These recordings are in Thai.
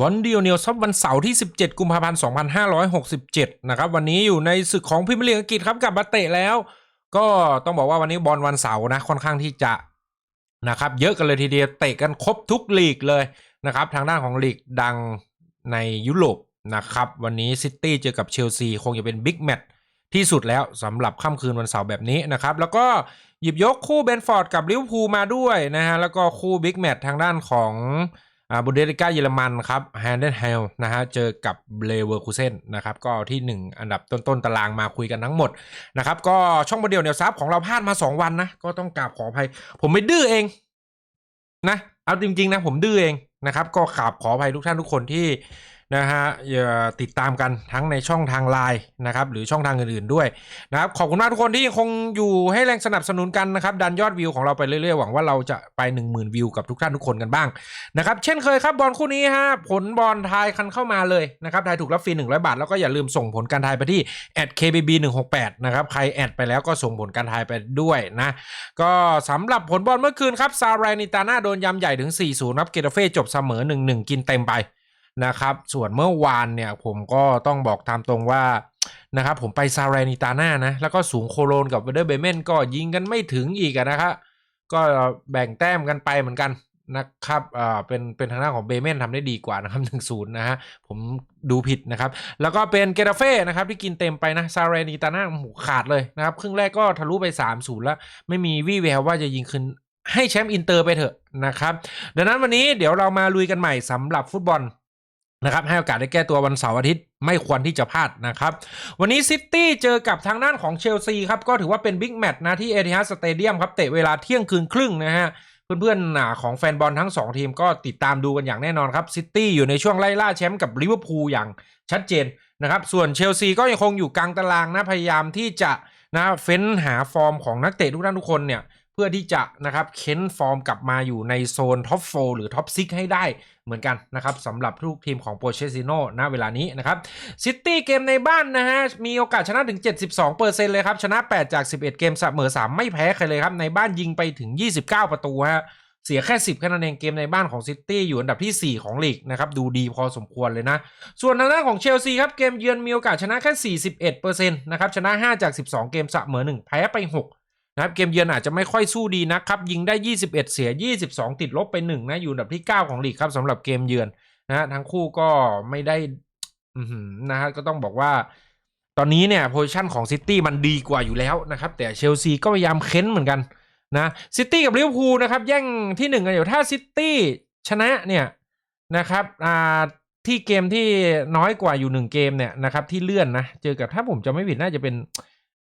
บอลเดียวเนียวซับวันเสาร์ที่ 17 กุมภาพันธ์ 2567 นะครับ วันนี้อยู่ในศึกของพรีเมียร์ลีกอังกฤษครับกลับมาเตะแล้ว ก็ต้องบอกว่าวันนี้บอลวันเสาร์นะค่อนข้างที่จะนะครับเยอะกันเลยทีเดียวเตะกันครบทุกลีกเลยนะครับทางด้านของลีกดังในยุโรปนะครับวันนี้ซิตี้เจอกับเชลซีคงจะเป็นบิ๊กแมตช์ที่สุดแล้วสำหรับค่ำคืนวันเสาร์แบบนี้นะครับแล้วก็หยิบยกคู่เบนฟอร์ดกับลิเวอร์พูลมาด้วยนะฮะแล้วก็คู่บิ๊กแมตช์ทางด้านของ อ่าบุนเดสลิก้าเยอรมันครับแฮนเดนเฮลนะฮะเจอกับเลเวอร์คูเซนนะครับก็ที่ 1 อันดับต้นๆตารางมาคุยกันทั้งหมดนะครับก็ช่องบอลเดียวเนี่ยซับของเราพลาดมา 2 วันนะ ก็ต้องกราบขออภัย ผมไม่ดื้อเองนะเอาจริงๆนะผมดื้อเองนะครับก็กราบขออภัยทุกท่านทุกคนที่ นะฮะอย่าติดตามกันทั้งในช่องทางไลน์นะครับหรือช่องทางอื่นๆด้วยนะครับขอบคุณมากทุกคนที่ยังคงอยู่ให้แรงสนับสนุนกันนะครับดันยอดวิวของเราไปเรื่อยๆหวังว่าเราจะไป 1 0,000 วิวกับทุกท่านทุกคนกันบ้างนะครับเช่นเคยครับบอลคู่นี้ฮะผลบอลทายคันเข้ามาเลยนะครับทายถูกรับฟรี100 บาท แล้วก็อย่าลืมส่งผลการทายไปที่ @kbb 1 6 8 นะครับใครแอดไปแล้วก็ส่งผลการทายไปด้วยนะก็สำหรับผลบอลเมื่อคืนครับซาไรนิตาน่าโดนยำใหญ่ถึง4-0ครับเกตาเฟ่จบเสมอ 1-1 กินเต็มไป นะครับ ส่วนเมื่อวานเนี่ยผมก็ต้องบอกตามตรงว่านะครับผมไปซาไรนิตาน่านะ แล้วก็สูงโคโลนกับเวเดอร์เบเมนก็ยิงกันไม่ถึงอีกนะครับก็แบ่งแต้มกันไปเหมือนกันนะครับอ่าเป็น เป็นทางด้านของเบเมนทำได้ดีกว่านะครับหนึ่งศูนย์นะฮะ ผมดูผิดนะครับ แล้วก็เป็นเกตาเฟ่นะครับ ที่กินเต็มไปนะ ซาเรนิตาน่าหูขาดเลยนะครับ ครึ่งแรกก็ทะลุไป3ามศูนย์แล้ว ไม่มีวี่แววว่าจะยิงคืนให้แชมป์อินเตอร์ไปเถอะนะครับ ดังนั้นวันนี้เดี๋ยวเรามาลุยกันใหม่สำหรับฟุตบอล นะครับให้โอกาสได้แก้ตัววันเสาร์อาทิตย์ไม่ควรที่จะพลาดนะครับ วันนี้ซิตี้เจอกับทางด้านของเชลซีครับ ก็ถือว่าเป็นบิ๊กแมตช์นะที่เอทิฮัสสเตเดียมครับ เตะเวลาเที่ยงคืนครึ่งนะฮะเพื่อนๆหนาของแฟนบอลทั้ง 2 ทีมก็ติดตามดูกันอย่างแน่นอนครับซิตี้อยู่ในช่วงไล่ล่าแชมป์กับลิเวอร์พูลอย่างชัดเจนนะครับ ส่วนเชลซีก็ยังคงอยู่กลางตารางนะพยายามที่จะนะเฟ้นหาฟอร์มของนักเตะทุกท่านทุกคนเนี่ยเพื่อที่จะนะครับเค้นฟอร์มกลับมาอยู่ในโซนท็อปโฟหรือท็อปซิกให้ได้ เหมือนกันนะครับสำหรับทุกทีมของโปเชซิโนณเวลานี้นะครับซิตี้เกมในบ้านนะฮะมีโอกาสชนะถึง 72%เลยครับ ชนะ 8 จาก 11 เกมเสมอ3 ไม่แพ้ใครเลยครับ ในบ้านยิงไปถึง 29 ประตูฮะเสียแค่ 10แค่นั้นเองเกมในบ้านของซิตี้อยู่อันดับที่ 4 ของลีกนะครับ ดูดีพอสมควรเลยนะ ส่วนทางด้านของเชลซีครับ เกมเยือนมีโอกาสชนะแค่ 41%นะครับ ชนะ 5 จาก 12 เกมเสมอ1 แพ้ไป 6 นะครับเกมเยือนอาจจะไม่ค่อยสู้ดีนะครับ ยิงได้ 21 เสีย 22 ติดลบไป1นะอยู่อันดับที่ 9 ของลีกครับสำหรับเกมเยือนนะฮะทั้งคู่ก็ไม่ได้นะฮะก็ต้องบอกว่า ตอนนี้เนี่ยโพซิชันของซิตี้มันดีกว่าอยู่แล้วนะครับ แต่เชลซีก็พยายามเค้นเหมือนกันนะซิตี้กับลิเวอร์พูลนะครับ แย่งที่หนึ่งกันอยู่ถ้าซิตี้ชนะเนี่ยนะครับอ่าที่เกมที่น้อยกว่าอยู่หนึ่งเกมเนี่ยนะครับที่เลื่อนนะเจอกับถ้าผมจะไม่ผิดน่าจะเป็น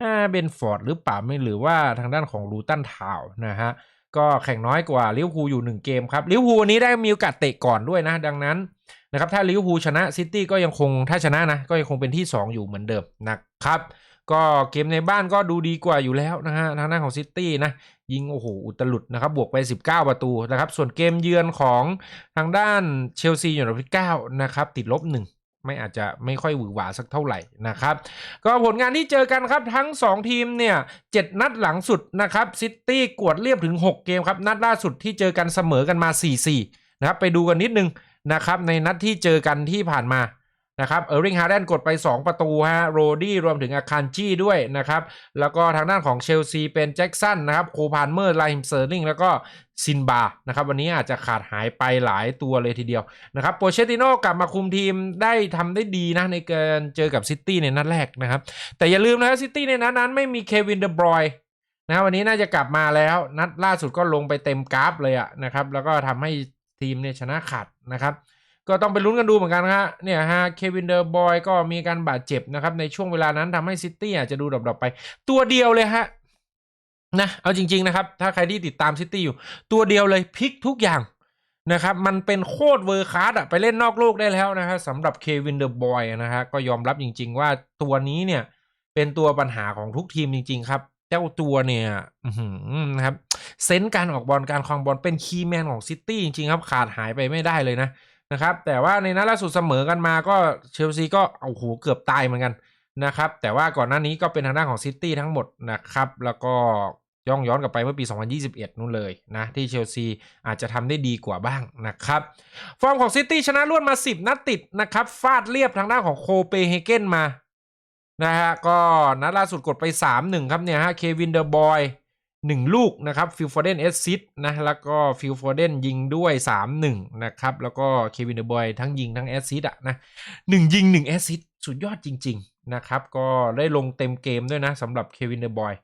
อ่าเบนฟอร์ดหรือเปล่าไม่หรือว่าทางด้านของลูตันทาวนะฮะก็แข่งน้อยกว่าลิเวอร์พูลอยู่ 1 เกมครับลิเวอร์พูลวันนี้ได้มีโอกาสเตะก่อนด้วยนะดังนั้นนะครับถ้าลิเวอร์พูลชนะซิตี้ก็ยังคงถ้าชนะนะก็ยังคงเป็นที่ 2 อยู่เหมือนเดิมนะครับก็เกมในบ้านก็ดูดีกว่าอยู่แล้วนะฮะทางด้านของซิตี้นะยิงโอ้โหอุตลุดนะครับบวกไป 19 ประตูนะครับส่วนเกมเยือนของทางด้านเชลซีอยู่อันดับที่9นะครับติดลบ 1 ไม่อาจจะไม่ค่อยหวือหวาสักเท่าไหร่นะครับ ก็ผลงานที่เจอกันครับทั้ง 2 ทีมเนี่ยเนัดหลังสุดนะครับซิตี้กวดเรียบถึง 6 เกมครับ นัดล่าสุดที่เจอกันเสมอกันมา 4-4นะครับไปดูกันนิดนึงนะครับในนัดที่เจอกันที่ผ่านมา นะครับเออร์ริงฮาร์เดนกดไป 2 ประตูฮะโรดี้รวมถึงอาคารจี้ด้วยนะครับ แล้วก็ทางด้านของเชลซีเป็นแจ็กสันนะครับโคพานเมอร์ไลมเซอร์ลิงแล้วก็ซินบานะครับวันนี้อาจจะขาดหายไปหลายตัวเลยทีเดียวนะครับโปเชติโน่กลับมาคุมทีมได้ทำได้ดีนะในการเจอกับซิตี้ในนัดแรกนะครับ แต่อย่าลืมนะซิตี้ในนัดนั้นไม่มีเควินเดบรอยนะวันนี้น่าจะกลับมาแล้วนัดล่าสุดก็ลงไปเต็มกราฟเลยอะนะครับแล้วก็ทำให้ทีมเนี่ยชนะขาดนะครับ ก็ต้องไปลุ้นกันดูเหมือนกันนะฮะเนี่ยฮะเควินเดอร์บอยก็มีการบาดเจ็บนะครับ ในช่วงเวลานั้นทำให้ซิตี้อาจจะดูดรอปๆไป ตัวเดียวเลยฮะนะเอาจริง ๆ นะครับ ถ้าใครที่ติดตามซิตี้อยู่ ตัวเดียวเลยพลิกทุกอย่างนะครับมันเป็นโคตรเวอร์คลาสอะไปเล่นนอกโลกได้แล้วนะฮะสำหรับเควินเดอร์บอยนะฮะก็ยอมรับจริง ๆ ว่าตัวนี้เนี่ยเป็นตัวปัญหาของทุกทีมจริง ๆ ครับ เจ้าตัวเนี่ยนะครับเซนส์การออกบอลการคลองบอลเป็นคีย์แมนของซิตี้จริง ๆ ครับ ขาดหายไปไม่ได้เลยนะ นะครับแต่ว่าในนัดล่าสุดเสมอกันมาก็เชลซีก็โอ้โหเกือบตายเหมือนกันนะครับแต่ว่าก่อนหน้านี้ก็เป็นทางด้านของซิตี้ทั้งหมดนะครับแล้วก็ย่องย้อนกลับไปเมื่อปี 2021 นู่นเลยนะที่เชลซีอาจจะทำได้ดีกว่าบ้างนะครับ ฟอร์มของซิตี้ชนะรวดมา 10 นัดติดนะครับฟาดเรียบทางด้านของโคเปเฮเกนมานะฮะก็นัดล่าสุดกดไป 3-1 ครับเนี่ยฮะเควินเดอร์บอย 1 ลูกนะครับฟิลฟอร์เดนเอสซิสนะแล้วก็ฟิลฟอร์เดนยิงด้วย 3-1 นะครับแล้วก็เควินเดอร์บอยทั้งยิงทั้งแอสซิสอะนะหนึ่งยิง1แอสซิสสุดยอดจริง ๆ นะครับ ก็ได้ลงเต็มเกมด้วยนะสำหรับเควินเดอร์บอย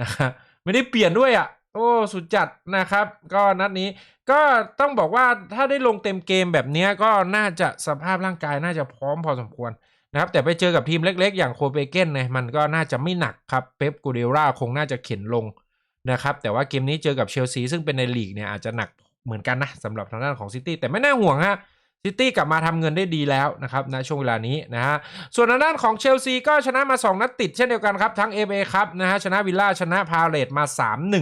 นะฮะไม่ได้เปลี่ยนด้วยอะโอ้สุดจัดนะครับ ก็นัดนี้ก็ต้องบอกว่าถ้าได้ลงเต็มเกมแบบนี้ก็น่าจะสภาพร่างกายน่าจะพร้อมพอสมควรนะครับแต่ไปเจอกับทีมเล็กๆ อย่างโคเปเกนเนี่ยมันก็น่าจะไม่หนักครับเป๊ปกูเดล่าคงน่าจะเข็นลง นะครับแต่ว่าเกมนี้เจอกับเชลซีซึ่งเป็นในลีกเนี่ยอาจจะหนักเหมือนกันนะสำหรับทางด้านของซิตี้แต่ไม่น่าห่วงฮะซิตี้กลับมาทำเงินได้ดีแล้วนะครับณช่วงเวลานี้นะฮะส่วนทางด้านของเชลซีก็ชนะมา 2 นัดติดเช่นเดียวกันครับทั้ง FA ครับนะฮะชนะวิลล่าชนะพาเลตมา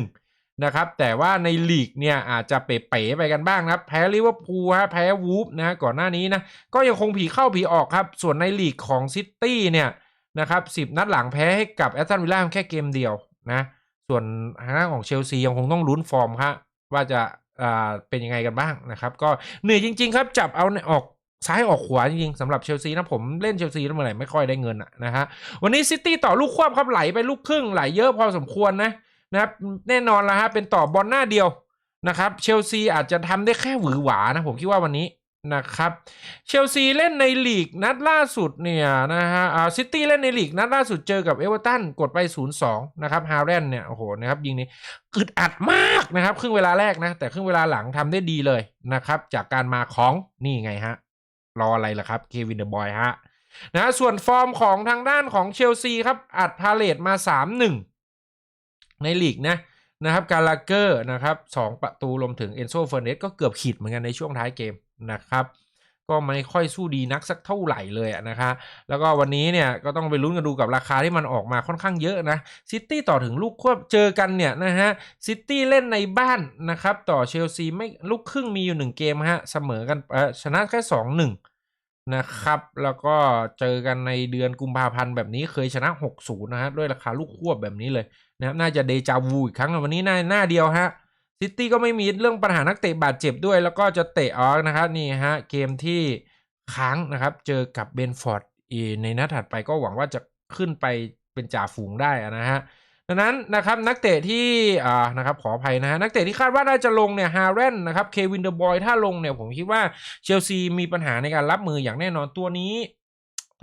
3-1 นะครับแต่ว่าในลีกเนี่ยอาจจะเป๋ๆไปกันบ้างนะครับแพ้ลิเวอร์พูลฮะแพ้วูฟนะฮะก่อนหน้านี้นะก็ยังคงผีเข้าผีออกครับ ส่วนในลีกของซิตี้เนี่ยนะครับสินัดหลังแพ้ให้กับแอตตันวิลล่าแค่เกมเดียวนะ ส่วนทางด้านของเชลซียังคงต้องลุ้นฟอร์มครับว่าจะอ่าเป็นยังไงกันบ้างนะครับ ก็เหนื่อยจริง ๆ ครับจับเอาออกซ้ายออกขวาจริงๆสำหรับเชลซีนะผมเล่นเชลซีแล้วเมื่อไหร่ไม่ค่อยได้เงินนะฮะวันนี้ซิตี้ต่อลูกควบครับไหลไปลูกครึ่งไหลเยอะพอสมควรนะนะครับแน่นอนแล้วฮะเป็นต่อบอลหน้าเดียวนะครับเชลซีอาจจะทำได้แค่หวือหวานะผมคิดว่าวันนี้ นะครับเชลซีเล่นในลีกนัดล่าสุดเนี่ยนะฮะอ่าซิตี้เล่นในลีกนัดล่าสุดเจอกับเอเวอร์ตันกดไป 0-2 นะครับฮาร์เรนเนี่ยโอ้โหนะครับยิงนี้อึดอัดมากนะครับ ครึ่งเวลาแรกนะ แต่ครึ่งเวลาหลังทำได้ดีเลยนะครับ จากการมาของนี่ไงฮะ รออะไรล่ะครับเควินเดอร์บอยฮะนะส่วนฟอร์มของทางด้านของเชลซีครับ อัดพาเลตมา 3-1 ในลีกนะนะครับกาลาเกอร์นะครับสองประตูรวมถึงเอนโซเฟอร์เนสก็เกือบขีดเหมือนกันในช่วงท้ายเกม นะครับก็ไม่ค่อยสู้ดีนักสักเท่าไหร่เลยอะนะคะ แล้วก็วันนี้เนี่ยก็ต้องไปลุ้นกันดูกับราคาที่มันออกมาค่อนข้างเยอะนะซิตี้ต่อถึงลูกควบเจอกันเนี่ยนะฮะซิตี้เล่นในบ้านนะครับต่อเชลซีไม่ลูกครึ่งมีอยู่หนึ่งเกมฮะเสมอกันชนะแค่สองหนึ่งนะครับแล้วก็เจอกันในเดือนกุมภาพันธ์แบบนี้เคยชนะ 6-0 นะฮะด้วยราคาลูกควบแบบนี้เลยนะครับน่าจะเดจาวูอีกครั้งวันนี้หน้าหน้าเดียวฮะ ซิตี้ก็ไม่มีเรื่องปัญหานักเตะบาดเจ็บด้วย แล้วก็จะเตะออกนะครับนี่ฮะเกมที่ค้างนะครับ เจอกับเบนฟอร์ดในนัดถัดไปก็หวังว่าจะขึ้นไปเป็นจ่าฝูงได้นะฮะดังนั้นนะครับนักเตะที่อ่านะครับขออภัยนะฮะนักเตะที่คาดว่าน่าจะลงเนี่ยฮาร์เรนนะครับเควินเดอร์บอยถ้าลงเนี่ยผมคิดว่าเชลซีมีปัญหาในการรับมืออย่างแน่นอนตัวนี้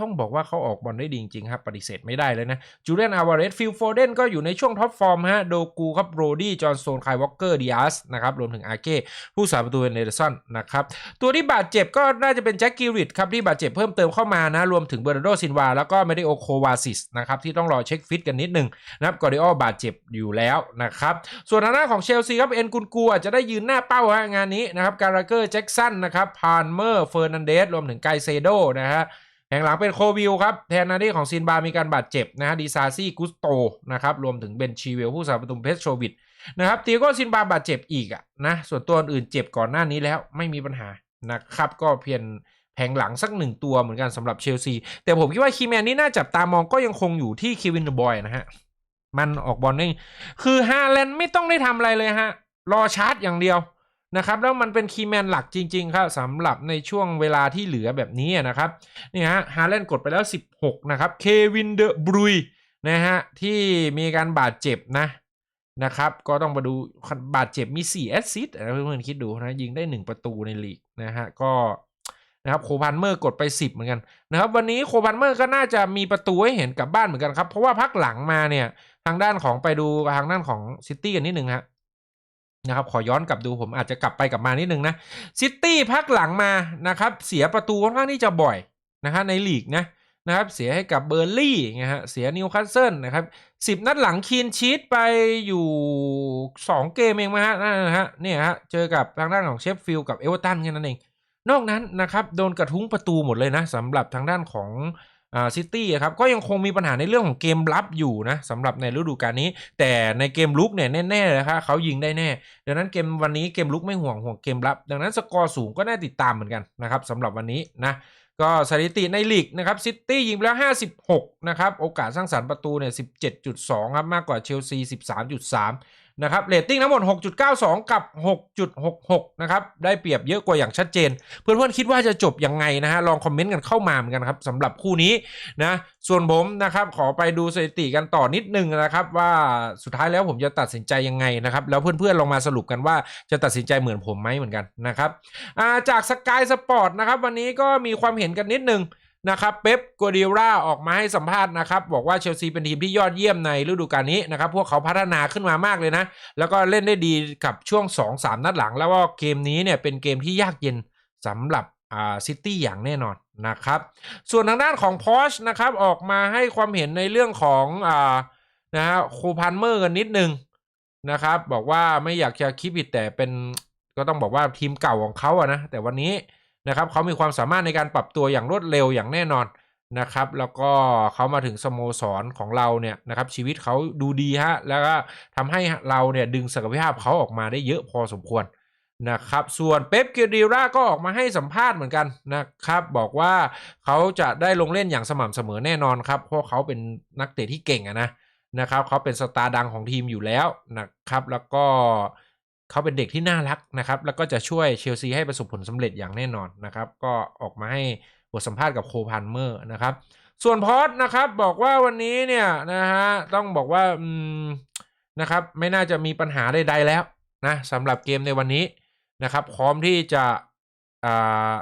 ต้องบอกว่าเขาออกบอลได้ดีจริงๆครับ ปฏิเสธไม่ได้เลยนะจูเลียนอาวาเรสฟิลโฟเดนก็อยู่ในช่วงท็อปฟอร์มฮะโดกูครับโรดี้จอห์นโซนไคยวอเกอร์ดิอาสนะครับ รวมถึงอาเก้ผู้สาประตูเนเดอร์สันนะครับ ตัวที่บาดเจ็บก็น่าจะเป็นแจ็คกิริดครับ ที่บาดเจ็บเพิ่มเติมเข้ามานะ รวมถึงเบอร์นารโดซินวา แล้วก็เมดิโอโควาซิสนะครับ ที่ต้องรอเช็คฟิตกันนิดนึงนะครับกอริโอบาดเจ็บอยู่แล้วนะครับส่วนทางด้าของเชลซีครับเอ็นกุนกูอาจะได้ยืนหน้าเป้าฮะงานนี้นะครับการาเกอร์แจ็กสันนะครับพานเมอร์เฟอร์นันเดสรวมถึงไกเซโดนะฮะ แห่งหลังเป็นโควิลครับ แทนนาที่ของซินบา มีการบาดเจ็บนะฮะดีซาซี่กุสโตนะครับ รวมถึงเบนชีเวลผู้สาประตูเพชโชวิดนะครับตีโก้ซินบาบาดเจ็บอีกอะนะ ส่วนตัวอื่นเจ็บก่อนหน้านี้แล้วไม่มีปัญหานะครับ ก็เพียงแผงหลังสักหนึ่งตัวเหมือนกันสำหรับเชลซี แต่ผมคิดว่าคีแมนนี่น่าจับตามองก็ยังคงอยู่ที่เควินเดอร์บอยนะฮะ มันออกบอลได้คือฮาแลนด์ไม่ต้องได้ทำอะไรเลยฮะ รอชาร์จอย่างเดียว นะครับแล้วมันเป็นคีย์แมนหลักจริงๆครับสำหรับในช่วงเวลาที่เหลือแบบนี้นะครับนี่ฮะฮาแลนด์กดไปแล้ว 16 นะครับเควินเดอร์บรุยนะฮะที่มีการบาดเจ็บนะนะครับก็ต้องมาดูบาดเจ็บมี 4 แอสซิสต์เพื่อนๆคิดดูนะยิงได้ 1 ประตูในลีกนะฮะก็นะครับโคพันเมอร์กดไป 10 เหมือนกันนะครับวันนี้โคพันเมอร์ก็น่าจะมีประตูให้เห็นกลับบ้านเหมือนกันครับ เพราะว่าพักหลังมาเนี่ยทางด้านของไปดูทางด้านของซิตี้กันนิดนึงฮะ นะครับขอย้อนกลับดูผมอาจจะกลับไปกลับมานิดนึงนะซิตี้พักหลังมานะครับเสียประตูค่อนข้างที่จะบ่อยนะฮะในลีกนะนะครับเสียให้กับเบอร์ลี่นะฮะเสียนิวคาสเซิลนะครับสิบนัดหลังคีนชีตไปอยู่ 2 เกมเองมาฮะนั่นนะฮะเนี่ยฮะเจอกับทางด้านของเชฟฟิลด์กับเอเวอร์ตันแค่นั้นเอง นอกนั้นนะครับโดนกระทุ้งประตูหมดเลยนะสำหรับทางด้านของ อ่าซิตี้ครับก็ยังคงมีปัญหาในเรื่องของเกมรับอยู่นะสำหรับในฤดูกาลนี้ แต่ในเกมลุกเนี่ยแน่ๆเลยครับเขายิงได้แน่ ดังนั้นเกมวันนี้เกมลุกไม่ห่วงห่วงเกมรับ ดังนั้นสกอร์สูงก็น่าติดตามเหมือนกันนะครับสำหรับวันนี้นะก็สถิติในลีกนะครับซิตี้ยิงไปแล้ว 56 นะครับ โอกาสสร้างสรรค์ประตูเนี่ย 17.2 ครับ มากกว่าเชลซี 13.3 นะครับเรตติ้งทั้งหมด 6.92 กับ 6.66 นะครับ ได้เปรียบเยอะกว่าอย่างชัดเจน เพื่อนๆคิดว่าจะจบยังไงนะฮะ ลองคอมเมนต์กันเข้ามาเหมือนกันครับสำหรับคู่นี้นะ ส่วนผมนะครับ ขอไปดูสถิติกันต่อนิดนึงนะครับ ว่าสุดท้ายแล้วผมจะตัดสินใจยังไงนะครับ แล้วเพื่อนๆลองมาสรุปกันว่าจะตัดสินใจเหมือนผมไหมเหมือนกันนะครับาจากสกายสปอร์ตนะครับ วันนี้ก็มีความเห็นกันนิดนึง นะครับเป๊ปกัวดิโอราออกมาให้สัมภาษณ์นะครับ บอกว่าเชลซีเป็นทีมที่ยอดเยี่ยมในฤดูกาลนี้นะครับ พวกเขาพัฒนาขึ้นมามากเลยนะ แล้วก็เล่นได้ดีกับช่วง 2-3 นัดหลัง แล้วก็เกมนี้เนี่ยเป็นเกมที่ยากเย็นสำหรับอ่าซิตี้อย่างแน่นอนนะครับ ส่วนทางด้านของพอชนะครับออกมาให้ความเห็นในเรื่องของอ่านะฮะโคพันเมอร์กันนิดนึงนะครับ บอกว่าไม่อยากจะคิดผิดแต่เป็นก็ต้องบอกว่าทีมเก่าของเขาอะนะแต่วันนี้ นะครับเขามีความสามารถในการปรับตัวอย่างรวดเร็วอย่างแน่นอนนะครับ แล้วก็เขามาถึงสโมสรของเราเนี่ยนะครับ ชีวิตเขาดูดีฮะแล้วก็ทำให้เราเนี่ยดึงศักยภาพเขาออกมาได้เยอะพอสมควรนะครับ ส่วนเป๊ปเกดิราก็ออกมาให้สัมภาษณ์เหมือนกันนะครับ บอกว่าเขาจะได้ลงเล่นอย่างสม่ำเสมอแน่นอนครับ เพราะเขาเป็นนักเตะที่เก่งอะนะนะครับเขาเป็นสตาร์ดังของทีมอยู่แล้วนะครับ แล้วก็เขาเป็นเด็กที่น่ารักนะครับ แล้วก็จะช่วยเชลซีให้ประสบผลสำเร็จอย่างแน่นอนนะครับ ก็ออกมาให้บทสัมภาษณ์กับโคพันเมอร์นะครับ ส่วนพอดนะครับบอกว่าวันนี้เนี่ยนะฮะต้องบอกว่าอืมนะครับไม่น่าจะมีปัญหาใดๆแล้วนะสำหรับเกมในวันนี้นะครับ พร้อมที่จะอ่า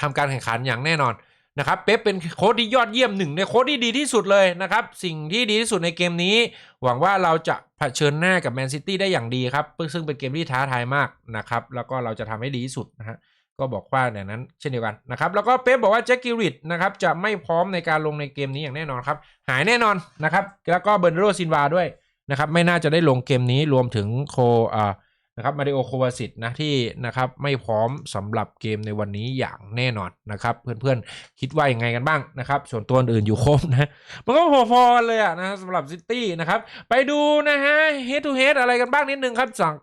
ทำการแข่งขันอย่างแน่นอน นะครับเป๊ปเป็นโค้ชที่ยอดเยี่ยมหนึ่งในโค้ชที่ดีที่สุดเลยนะครับ สิ่งที่ดีที่สุดในเกมนี้ หวังว่าเราจะเผชิญหน้ากับแมนซิตี้ได้อย่างดีครับ ซึ่งเป็นเกมที่ท้าทายมากนะครับ แล้วก็เราจะทำให้ดีที่สุดนะฮะก็บอกว่าอย่างนั้นเช่นเดียวกันนะครับแล้วก็เป๊ปบอกว่าแจ็คกิริดนะครับจะไม่พร้อมในการลงในเกมนี้อย่างแน่นอนครับ หายแน่นอนนะครับแล้วก็เบอร์นโรซินวาด้วยนะครับไม่น่าจะได้ลงเกมนี้รวมถึงโคอ่า นะครับมาริโอโควาสิตนะที่นะครับไม่พร้อมสำหรับเกมในวันนี้อย่างแน่นอนนะครับ เพื่อนๆคิดว่ายังไงกันบ้างนะครับส่วนตัวอื่นอยู่ครบนะมันก็พอๆกันเลยอะนะสำหรับซิตี้นะครับไปดูนะฮะ head to head อะไรกันบ้างนิดนึงครับจาก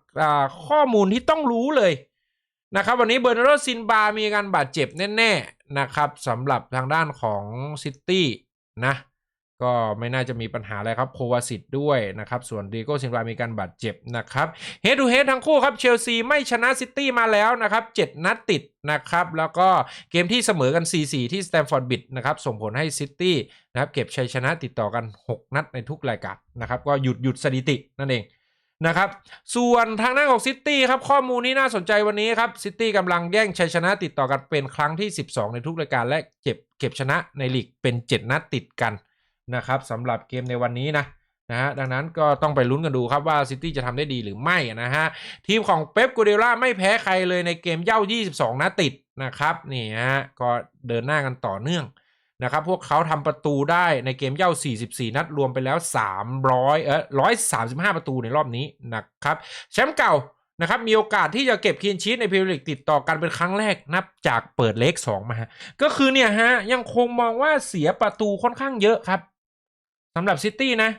ข้อมูลที่ต้องรู้เลยนะครับวันนี้เบอร์นาร์โดซินบา มีการบาดเจ็บแน่ ๆ นะครับสำหรับทางด้านของซิตี้นะ ก็ไม่น่าจะมีปัญหาอะไรครับโควาสิตด้วยนะครับ ส่วนดีโก้ซินวามีการบาดเจ็บนะครับเฮด o ูเฮดทั้งคู่ครับเชลซีไม่ชนะซิตี้มาแล้วนะครับ 7 นัดติดนะครับ แล้วก็เกมที่เสมอกัน 4-4 ที่สแตมฟอร์ดบิดนะครับส่งผลให้ซิตี้นะครับเก็บชัยชนะติดต่อกัน 6 นัดในทุกรายการนะครับ ก็หยุดหยุดสถิตินั่นเองนะครับ ส่วนทางด้านของซิตี้ครับข้อมูลนี้น่าสนใจวันนี้ครับซิตี้กำลังแย่งชัยชนะติดต่อกันเป็นครั้งที่ 12 ในทุกรายการและเก็บเก็บชนะในลีกเป็น 7 นัดติดกัน นะครับสำหรับเกมในวันนี้นะนะฮะดังนั้นก็ต้องไปลุ้นกันดูครับว่าซิตี้จะทำได้ดีหรือไม่นะฮะทีมของเป๊ปกูเดล่าไม่แพ้ใครเลยในเกมเย่า 22 นัดติดนะครับนี่ฮะก็เดินหน้ากันต่อเนื่องนะครับพวกเขาทำประตูได้ในเกมเย่า 44 นัดรวมไปแล้ว 300 เออ135 ประตูในรอบนี้นะครับแชมป์เก่านะครับมีโอกาสที่จะเก็บคีนชีตในพรีเมียร์ลีกติดต่อกันเป็นครั้งแรกนับจากเปิดเลข2มาก็คือเนี่ยฮะยังคงมองว่าเสียประตูค่อนข้างเยอะครับ สำหรับซิตี้นะ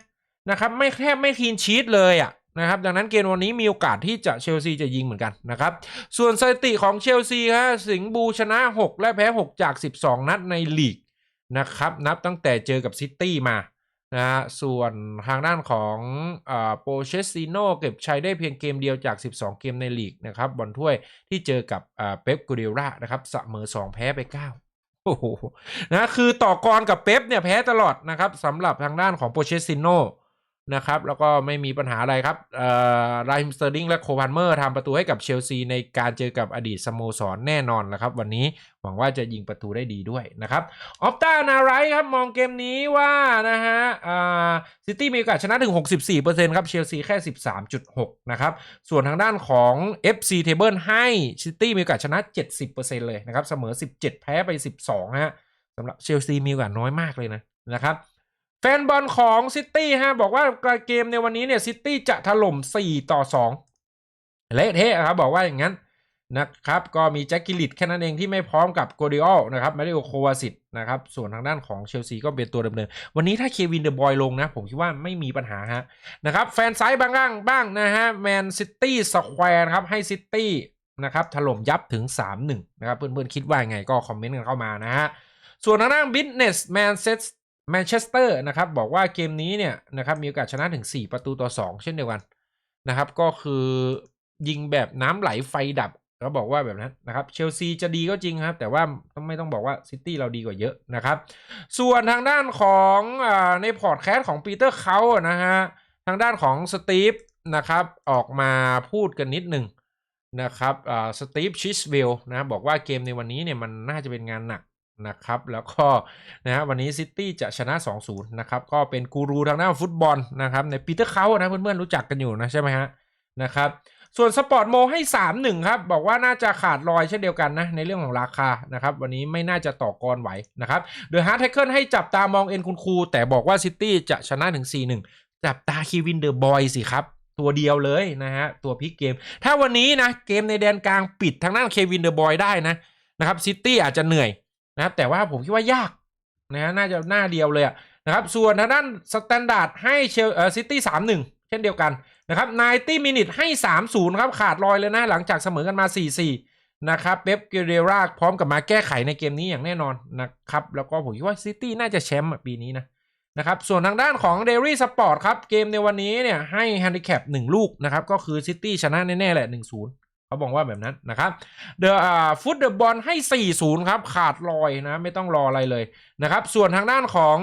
นะครับไม่แทบไม่คีนชีตเลยอะนะครับดังนั้นเกมวันนี้มีโอกาสที่จะเชลซีจะยิงเหมือนกันนะครับส่วนสถิติของเชลซีฮะสิงบูชนะ 6 และแพ้ 6 จาก 12 นัดในลีกนะครับนับตั้งแต่เจอกับซิตี้มานะฮะส่วนทางด้านของโปเชสซิโนเก็บชัยได้เพียงเกมเดียวจาก 12 เกมในลีกนะครับบอลถ้วยที่เจอกับเป๊ปกูเดล่านะครับเสมอ 2 แพ้ไป 9 โอ้โหนะคือต่อกรกับเป๊ปเนี่ยแพ้ตลอดนะครับสำหรับทางด้านของโปเชสซิโน นะครับ แล้วก็ไม่มีปัญหาอะไรครับไรมสเตอร์ลิงและโคพันเมอร์ทำประตูให้กับเชลซีในการเจอกับอดีตสโมสรแน่นอนนะครับ วันนี้หวังว่าจะยิงประตูได้ดีด้วยนะครับออฟตานาไรครับมองเกมนี้ว่านะฮะซิตี้มีโอกาสชนะถึง 64%ครับเชลซีแค่ 13.6 นะครับ ส่วนทางด้านของ FC Table ให้ซิตี้มีโอกาสชนะ 70%เลยนะครับ เสมอ 17 แพ้ไป 12ฮะสำหรับเชลซีมีโอกาสน้อยมากเลยนะนะครับ แฟนบอลของซิตี้ฮะบอกว่าเกมในวันนี้เนี่ยซิตี้จะถล่ม 4 ต่อ 2 เละเทะครับบอกว่าอย่างนั้นนะครับก็มีแจ็คกิลิตแค่นั้นเองที่ไม่พร้อมกับโกดิโอลนะครับมาริโอโควาสิตนะครับส่วนทางด้านของเชลซีก็เป็นตัวเดิมๆวันนี้ถ้าเควินเดอะบอยลงนะ ผมคิดว่าไม่มีปัญหาฮะนะครับแฟนไซด์บางบ้างบ้างนะฮะแมนซิตี้สแควร์ครับให้ซิตี้นะครับถล่มยับถึง 3-1 นะครับเพื่อนๆคิดว่าไงก็คอมเมนต์กันเข้ามานะฮะส่วนทางด้าน Business Man Set แมนเชส แมนเชสเตอร์นะครับบอกว่าเกมนี้เนี่ยนะครับมีโอกาสชนะถึง 4 ประตูต่อ 2 เช่นเดียวกันนะครับก็คือยิงแบบน้ำไหลไฟดับเขาบอกว่าแบบนั้นนะครับเชลซีจะดีก็จริงครับ แต่ว่าไม่ต้องบอกว่าซิตี้เราดีกว่าเยอะนะครับ ส่วนทางด้านของอในพอร์ตแคสของปีเตอร์เขานะฮะทางด้านของสตีฟนะครับออกมาพูดกันนิดหนึ่งนะครับสตีฟชิสเวลนะบอกว่าเกมในวันนี้เนี่ยมันน่าจะเป็นงานหนัก นะครับแล้วก็นะฮะวันนี้ซิตี้จะชนะ 2-0 นะครับ ก็เป็นกูรูทางด้านฟุตบอลนะครับ ในปีเตอร์เขานะเพื่อนๆรู้จักกันอยู่นะใช่ไหมฮะนะครับส่วนสปอร์ตโมให้ 3-1 ครับ บอกว่าน่าจะขาดลอยเช่นเดียวกันนะ ในเรื่องของราคานะครับ วันนี้ไม่น่าจะต่อกรไหวนะครับเดอะฮาร์ดแทคเกิลให้จับตามองเอ็นคุณครูแต่บอกว่าซิตี้จะชนะถึง 4-1 จับตาคีวินเดอะบอยสิครับตัวเดียวเลยนะฮะตัวพิกเกม ถ้าวันนี้นะเกมในแดนกลางปิดทางด้านเควินเดอะบอยได้นะนะครับซิตี้อาจจะเหนื่อย นะครับ แต่ว่าผมคิดว่ายากนะฮะน่าจะหน้าเดียวเลยอะนะครับ ส่วนทางด้านสแตนดาร์ดให้เชลเอ่อซิตี้สามหนึ่งเช่นเดียวกันนะครับ90มินิทให้3-0ครับขาดลอยเลยนะหลังจากเสมอกันมา4-4นะครับเป๊ปเกเรราพร้อมกับมาแก้ไขในเกมนี้อย่างแน่นอนนะครับ แล้วก็ผมคิดว่าซิตี้น่าจะแชมป์ปีนี้นะนะครับส่วนทางด้านของเดลี่สปอร์ตครับ เกมในวันนี้เนี่ยให้แฮนดิแคป1ลูกนะครับ ก็คือซิตี้ชนะแน่ ๆ แหละ 1-0 เขาบอกว่าแบบนั้นนะครับเดอะฟุตเดอะบอลให้ 4-0 ครับ ขาดลอยนะ ไม่ต้องรออะไรเลยนะครับ ส่วนทางด้านของ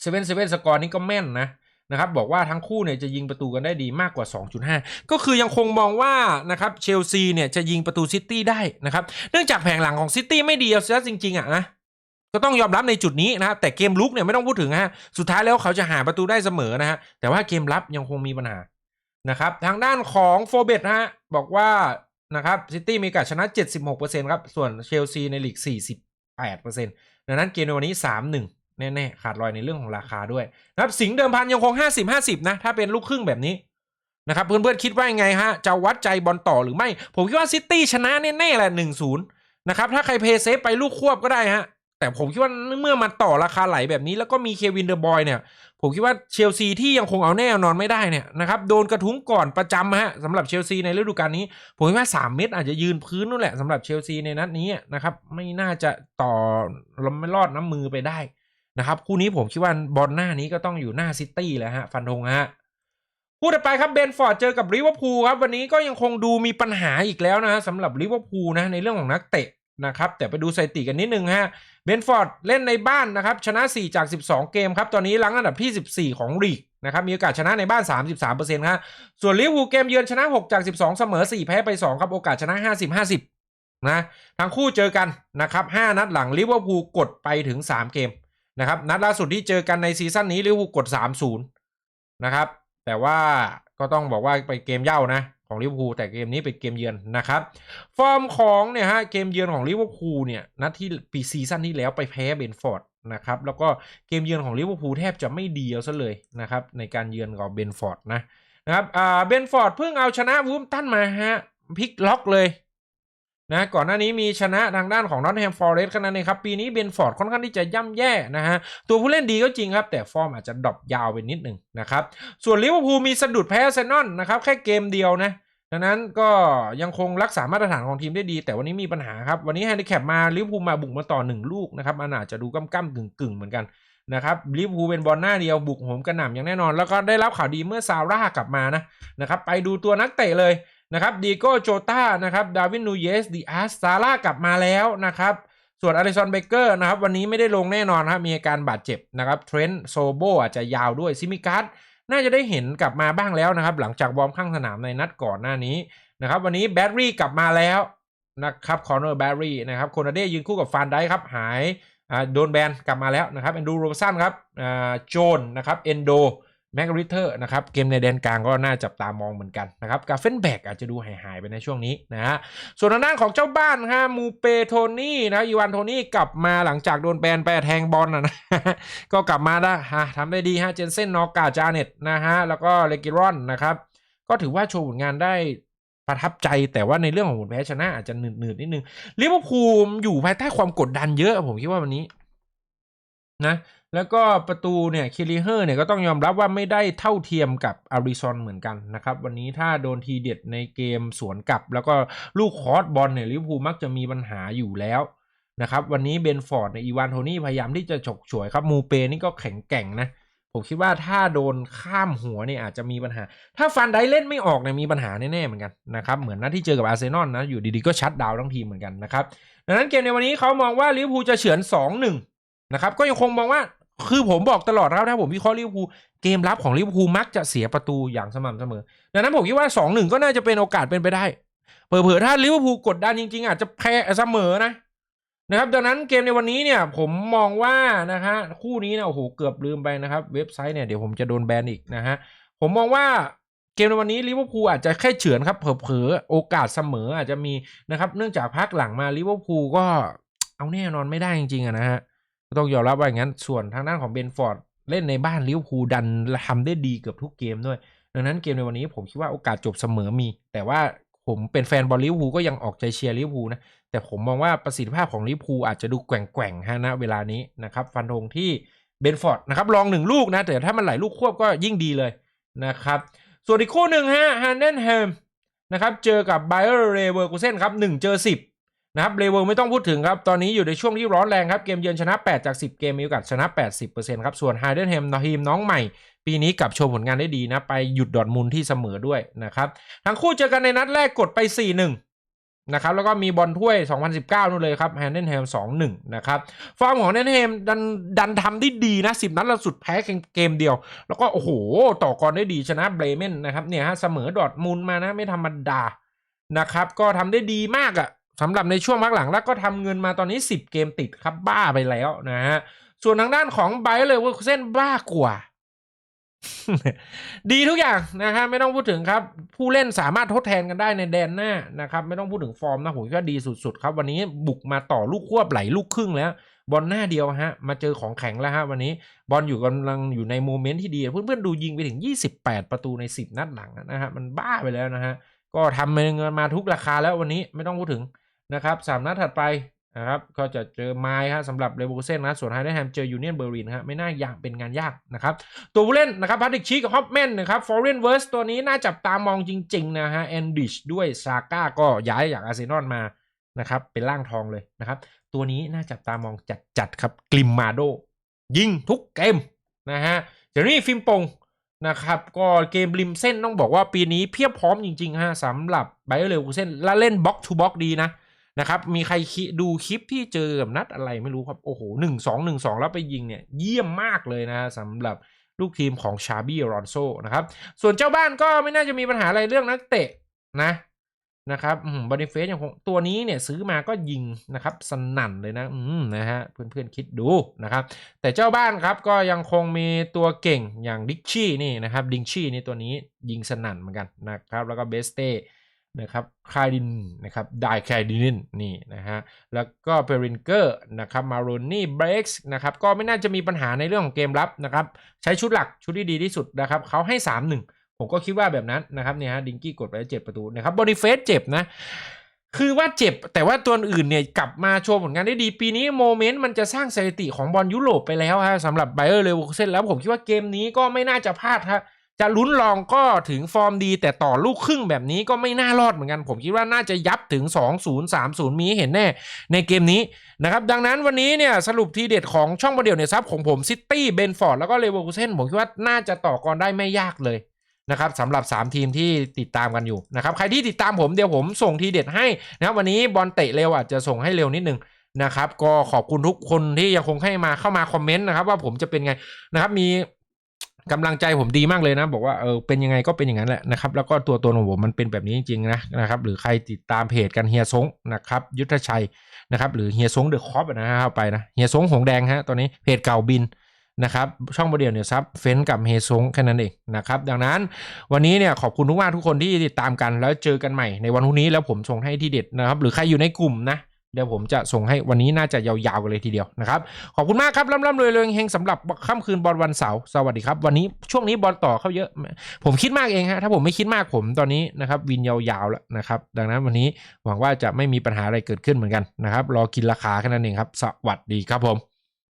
เซเว่นเซเว่นสกอร์นี้ก็แม่นนะนะครับบอกว่าทั้งคู่เนี่ยจะยิงประตูกันได้ดีมากกว่า 2.5 ก็คือยังคงมองว่านะครับเชลซีเนี่ยจะยิงประตูซิตี้ได้นะครับเนื่องจากแผงหลังของซิตี้ไม่ดีเอาซะจริงๆอะนะก็ต้องยอมรับในจุดนี้นะครับแต่เกมลุกเนี่ยไม่ต้องพูดถึงฮะสุดท้ายแล้วเขาจะหาประตูได้เสมอนะฮะแต่ว่าเกมรับยังคงมีปัญหา นะครับ ทางด้านของโฟเบตฮะ บอกว่านะครับซิตี้มีกาสชนะ 76%ครับ ส่วนเชลซีในลีก 48%ดังนั้นเกมในวันนี้ 3-1 แน่ๆ ขาดลอยในเรื่องของราคาด้วยนะครับ สิงเดิมพันยังคง 50-50 นะ ถ้าเป็นลูกครึ่งแบบนี้นะครับเพื่อนๆคิดว่ายังไงฮะ จะวัดใจบอลต่อหรือไม่ ผมคิดว่าซิตี้ชนะแน่ๆแหละ1-0นะครับถ้าใครเพย์เซฟไปลูกควบก็ได้ฮะ แต่ผมคิดว่าเมื่อมันต่อราคาไหลแบบนี้แล้วก็มีเควินเดอร์บอยเนี่ย ผมคิดว่าเชลซีที่ยังคงเอาแน่เอานอนไม่ได้เนี่ยนะครับโดนกระทุ้งก่อนประจำฮะสำหรับเชลซีในฤดูกาลนี้ ผมคิดว่า 3 เม็ดอาจจะยืนพื้นนู่นแหละสำหรับเชลซีในนัดนี้นะครับไม่น่าจะต่อลมไม่รอดน้ำมือไปได้นะครับคู่นี้ผมคิดว่าบอลหน้านี้ก็ต้องอยู่หน้าซิตี้แหละฮะฟันธงฮะพูดต่อไปครับเบนฟอร์ดเจอกับลิเวอร์พูลครับวันนี้ก็ยังคงดูมีปัญหาอีกแล้วนะสำหรับลิเวอร์พูลนะในเรื่องของนักเตะ นะครับแต่ไปดูสถิติกันนิดนึงฮะเบนฟอร์ดเล่นในบ้านนะครับชนะ 4 จาก 12 เกมครับ ตอนนี้ลังอันดับที่ 14 ของลีกนะครับมีโอกาสชนะในบ้าน 33%ครับส่วนลิเวอร์พูลเกมเยือนชนะ 6 จาก 12 เสมอ 4 แพ้ไป 2 ครับ โอกาสชนะ 50-50 นะทั้งคู่เจอกันนะครับ 5 นัดหลังลิเวอร์พูลกดไปถึง 3 เกมนะครับนัดล่าสุดที่เจอกันในซีซั่นนี้ลิเวอร์พูลกด 3-0 นะครับแต่ว่าก็ต้องบอกว่าไปเกมเย่านะ ของลิเวอร์พูลแต่เกมนี้เป็นเกมเยือนนะครับ ฟอร์มของเนี่ยฮะเกมเยือนของลิเวอร์พูลเนี่ยนัดที่ปีซีซั่นที่แล้วไปแพ้เบนฟอร์ดนะครับแล้วก็เกมเยือนของลิเวอร์พูลแทบจะไม่ดีเอาซะเลยนะครับในการเยือนกับเบนฟอร์ดนะนะครับอ่าเบนฟอร์ดเพิ่งเอาชนะวูมตันมาฮะพลิกล็อกเลยนะก่อนหน้านี้มีชนะทางด้านของนอตแฮมฟอร์เรสต์ขนาดนี้ครับ ปีนี้เบนฟอร์ดค่อนข้างที่จะย่ำแย่นะฮะ ตัวผู้เล่นดีก็จริงครับ แต่ฟอร์มอาจจะดรอปยาวไปนิดหนึ่งนะครับ ส่วนลิเวอร์พูลมีสะดุดแพ้เซนนอนนะครับ แค่เกมเดียวนะ ดังนั้นก็ยังคงรักษามาตรฐานของทีมได้ดี แต่วันนี้มีปัญหาครับ วันนี้แฮนดิแคปมาลิเวอร์พูลมาบุกมาต่อหนึ่งลูกนะครับมันอาจจะดูก้ำก้ำกึ่งกึ่งๆ เหมือนกันนะครับลิเวอร์พูลเป็นบอลหน้าเดียวบุกโหมกระหน่ำอย่างแน่นอน แล้วก็ได้รับข่าวดีเมื่อซาร่ากลับมานะนะครับไปดูตัวนักเตะเลยนะครับดีโก้โจต้านะครับดาวินนูเยสดีอาร์ซาร่ากลับมาแล้วนะครับส่วนอลิซอนเบเกอร์นะครับวันนี้ไม่ได้ลงแน่นอนครับมีอาการบาดเจ็บนะครับเทรนต์โซโบอาจจะยาวด้วยซิมิการ์ น่าจะได้เห็นกลับมาบ้างแล้วนะครับ หลังจากวอร์มข้างสนามในนัดก่อนหน้านี้นะครับ วันนี้แบตรี่กลับมาแล้วนะครับคอนเนอร์แบตรี่นะครับโคนาเดยืนคู่กับฟานได้ครับหายโดนแบนกลับมาแล้วนะครับแอนดูโรบสันครับอ่าโจนนะครับเอนโด แมกริเทอร์นะครับเกมในแดนกลางก็น่าจับตามองเหมือนกันนะครับกาเฟนแบกอาจจะดูหายหายๆไปในช่วงนี้นะฮะส่วนทางด้านของเจ้าบ้านฮะมูเปโทนี่นะอีวานโทนี่กลับมาหลังจากโดนแบนไปแทงบอลนะนะก็กลับมาได้ฮะทำได้ดีฮะเจนเซนนอกาจาเน็ตนะฮะแล้วก็เลกิรอนนะครับก็ถือว่าโชว์ผลงานได้ประทับใจแต่ว่าในเรื่องของผลแพ้ชนะอาจจะหนืดๆนิดนึงลิเวอร์พูลอยู่ภายใต้ความกดดันเยอะผมคิดว่าวันนี้ นะแล้วก็ประตูเนี่ยคิริเฮอร์เนี่ยก็ต้องยอมรับว่าไม่ได้เท่าเทียมกับอาริซอนเหมือนกันนะครับวันนี้ถ้าโดนทีเด็ดในเกมสวนกลับ แล้วก็ลูกคอร์สบอลเนี่ยลิเวอร์พูลมักจะมีปัญหาอยู่แล้วนะครับวันนี้เบนฟอร์ดในอีวานโทนี่พยายามที่จะฉกฉวยครับมูเปนี่ก็แข็งแกร่งนะผมคิดว่าถ้าโดนข้ามหัวเนี่ยอาจจะมีปัญหา ถ้าฟันไดเล่นไม่ออกเนี่ยมีปัญหาแน่ๆเหมือนกันนะครับเหมือนนัดที่เจอกับอาร์เซนอลนะอยู่ดีๆก็ชัดดาวทั้งทีมเหมือนกันนะครับดังนั้นเกมในวันนี้เขามองว่าลิเวอร์พูลจะเฉือน 2-1 นะครับก็ยังคงมองว่าคือผมบอกตลอดครับถ้าผมวิเคราะห์ลิเวอร์พูลเกมรับของลิเวอร์พูลมักจะเสียประตูอย่างสม่ำเสมอ ดังนั้นผมคิดว่า 2-1 ก็น่าจะเป็นโอกาสเป็นไปได้ เผลอๆถ้าลิเวอร์พูลกดดันจริง ๆ อาจจะแพ้เสมอนะนะครับ ดังนั้นเกมในวันนี้เนี่ยผมมองว่านะฮะคู่นี้นะโอ้โหเกือบลืมไปนะครับ เว็บไซต์เนี่ยเดี๋ยวผมจะโดนแบนอีกนะฮะผมมองว่าเกมในวันนี้ลิเวอร์พูลอาจจะแค่เฉือนครับเผลอๆโอกาสเสมออาจจะมีนะครับเนื่องจากพักหลังมาลิเวอร์พูลก็เอาแน่นอนไม่ได้จริงๆนะฮะ ต้องยอมรับว่าอย่างนั้น ส่วนทางด้านของเบนฟอร์ดเล่นในบ้านลิเวอร์พูลดันทำได้ดีเกือบทุกเกมด้วย ดังนั้นเกมในวันนี้ผมคิดว่าโอกาสจบเสมอมี แต่ว่าผมเป็นแฟนบอลลิเวอร์พูลก็ยังออกใจเชียร์ลิเวอร์พูลนะ แต่ผมมองว่าประสิทธิภาพของลิเวอร์พูลอาจจะดูแกว่งๆฮะณเวลานี้นะครับฟันธงที่เบนฟอร์ดนะครับลองหนึ่งลูกนะ แต่ถ้ามันไหลลูกควบก็ยิ่งดีเลยนะครับ ส่วนอีกคู่หนึ่งฮะฮันเดนแฮมนะครับเจอกับไบเออร์เรเวอร์กูเซนครับหนึ่งเจอสิบ นะครับเลเวลไม่ต้องพูดถึงครับ ตอนนี้อยู่ในช่วงที่ร้อนแรงครับ เกมเยือนชนะ 8 จาก 10 เกมมีโอกาสชนะ 80%ครับ ส่วนไฮเดนแฮมทีมน้องใหม่ ปีนี้กลับโชว์ผลงานได้ดีนะ ไปหยุดดอร์ทมุนที่เสมอด้วยนะครับ ทั้งคู่เจอกันในนัดแรกกดไป 4-1 นะครับ แล้วก็มีบอลถ้วย 2019 นู่นเลยครับแฮนเดนแฮม2-1 นะครับ ฟอร์มของแฮนเดนแฮมดันดันทำได้ดีนะ 10 นัดล่าสุดแพ้เกมเดียว แล้วก็โอ้โหต่อกรได้ดีชนะเบรเมนนะครับเนี่ยฮะเสมอดอร์ทมุนด์มานะไม่ธรรมดานะครับก็ทำได้ดีมากอะ สำหรับในช่วงพักหลังแล้วก็ทำเงินมาตอนนี้ 10 เกมติดครับบ้าไปแล้วนะฮะส่วนทางด้านของไบเลยว่าเส้นบ้ากว่า ดีทุกอย่างนะครับไม่ต้องพูดถึงครับ ผู้เล่นสามารถทดแทนกันได้ในแดนหน้านะครับ ไม่ต้องพูดถึงฟอร์มนะผมก็ดีสุดๆ ครับ วันนี้บุกมาต่อลูกควบไหลลูกครึ่งแล้วบอลหน้าเดียวฮะ มาเจอของแข็งแล้วฮะวันนี้บอลอยู่กำลังอยู่ในโมเมนต์ที่ดี เพื่อนๆดูยิงไปถึง 28 ประตูใน 10 นัดหลังนะฮะมันบ้าไปแล้วนะฮะก็ทำเงินมาทุกราคาแล้ววันนี้ไม่ต้องพูดถึง นะครับสามนัดถัดไปนะครับก็จะเจอไม้ครับสำหรับเลเวอร์เซนนะส่วนไฮเดนแฮมเจอยูเนียนเบอร์ลินครับไม่น่ายากเป็นงานยากนะครับตัวผู้เล่นนะครับพัตติกชีกับฮอปแมนนะครับฟอร์เรนเวิร์สตัวนี้น่าจับตามองจริง ๆ นะฮะแอนดิชด้วยซาก้าก็ย้ายจากอาร์เซนอลมานะครับเป็นร่างทองเลยนะครับ ตัวนี้น่าจับตามองจัดๆครับกลิมมาโดยิงทุกเกมนะฮะเจอรี่ฟิมปงนะครับก็เกมริมเส้นต้องบอกว่าปีนี้เพียบพร้อมจริงๆฮะสำหรับไบเออร์เลวเส้นและเล่นบล็อกทูบล็อกดีนะ นะครับ มีใครดูคลิปที่เจอกับนัดอะไรไม่รู้ครับ โอ้โหหนึ่งสองหนึ่งสองแล้วไปยิงเนี่ย เยี่ยมมากเลยนะสำหรับลูกทีมของชาบี้รอนโซนะครับ ส่วนเจ้าบ้านก็ไม่น่าจะมีปัญหาอะไรเรื่องนักเตะนะนะครับบอนิเฟสยังคงตัวนี้เนี่ยซื้อมาก็ยิงนะครับสนั่นเลยนะนะฮะเพื่อนๆคิดดูนะครับ แต่เจ้าบ้านครับก็ยังคงมีตัวเก่งอย่างดิกชี่นี่นะครับดิงชี่นี่ตัวนี้ยิงสนั่นเหมือนกันนะครับ แล้วก็เบสเต้ นะครับคายดินนะครับไดคายดินนี่นะฮะแล้วก็เปรินเกอร์นะครับมาโรนี่เบรกส์นะครับก็ไม่น่าจะมีปัญหาในเรื่องของเกมรับนะครับใช้ชุดหลักชุดที่ดีที่สุดนะครับเขาให้ 3-1 ผมก็คิดว่าแบบนั้นนะครับเนี่ยฮะดิงกี้กดไปเจ็ดประตูนะครับบอนิเฟสเจ็บนะคือว่าเจ็บแต่ว่าตัวอื่นเนี่ยกลับมาโชว์ผลงานได้ดีปีนี้โมเมนต์มันจะสร้างสถิติของบอลยุโรปไปแล้วฮะสำหรับไบเออร์เลเวอร์เซนแล้วผมคิดว่าเกมนี้ก็ไม่น่าจะพลาดฮะ จะลุ้นลองก็ถึงฟอร์มดี แต่ต่อลูกครึ่งแบบนี้ก็ไม่น่ารอดเหมือนกัน ผมคิดว่าน่าจะยับถึง 2-0 3-0 มีเห็นแน่ในเกมนี้นะครับ ดังนั้นวันนี้เนี่ยสรุปทีเด็ดของช่องประเดี่ยวเนี่ยซับของผมซิตี้เบนฟอร์ดแล้วก็เลเวอร์เซนผมคิดว่าน่าจะต่อกรได้ไม่ยากเลยนะครับสำหรับ 3 ทีมที่ติดตามกันอยู่นะครับใครที่ติดตามผมเดี๋ยวผมส่งทีเด็ดให้นะครับวันนี้บอลเตะเร็วอาจจะส่งให้เร็วนิดนึงนะครับก็ขอบคุณทุกคนที่ยังคงให้มาเข้ามาคอมเมนต์นะครับว่าผมจะเป็นไงนะครับมี กำลังใจผมดีมากเลยนะ บอกว่าเออเป็นยังไงก็เป็นอย่างนั้นแหละนะครับ แล้วก็ตัวตนของผมมันเป็นแบบนี้จริงๆนะนะครับ หรือใครติดตามเพจกันเฮียซงนะครับ ยุทธชัยนะครับ หรือเฮียซงเดอะคอปนะฮะเข้าไปนะเฮียซงหงแดงฮะตอนนี้เพจเก่าบินนะครับช่องโมเดลเนี่ยซับเฟ้นกับเฮซงแค่นั้นเองนะครับดังนั้นวันนี้เนี่ยขอบคุณทุกมากทุกคนที่ติดตามกันแล้วเจอกันใหม่ในวันพรุ่งนี้แล้วผมส่งให้ที่เด็ดนะครับ หรือใครอยู่ในกลุ่มนะ เดี๋ยวผมจะส่งให้วันนี้น่าจะยาวๆกันเลยทีเดียวนะครับ ขอบคุณมากครับร่ำๆรวยๆเฮงๆสำหรับค่ำคืนบอลวันเสาร์สวัสดีครับ วันนี้ช่วงนี้บอลต่อเข้าเยอะ ผมคิดมากเองฮะถ้าผมไม่คิดมากผมตอนนี้นะครับวินยาวๆแล้วนะครับ ดังนั้นวันนี้หวังว่าจะไม่มีปัญหาอะไรเกิดขึ้นเหมือนกันนะครับรอกินราคาแค่นั้นเองครับ สวัสดีครับผม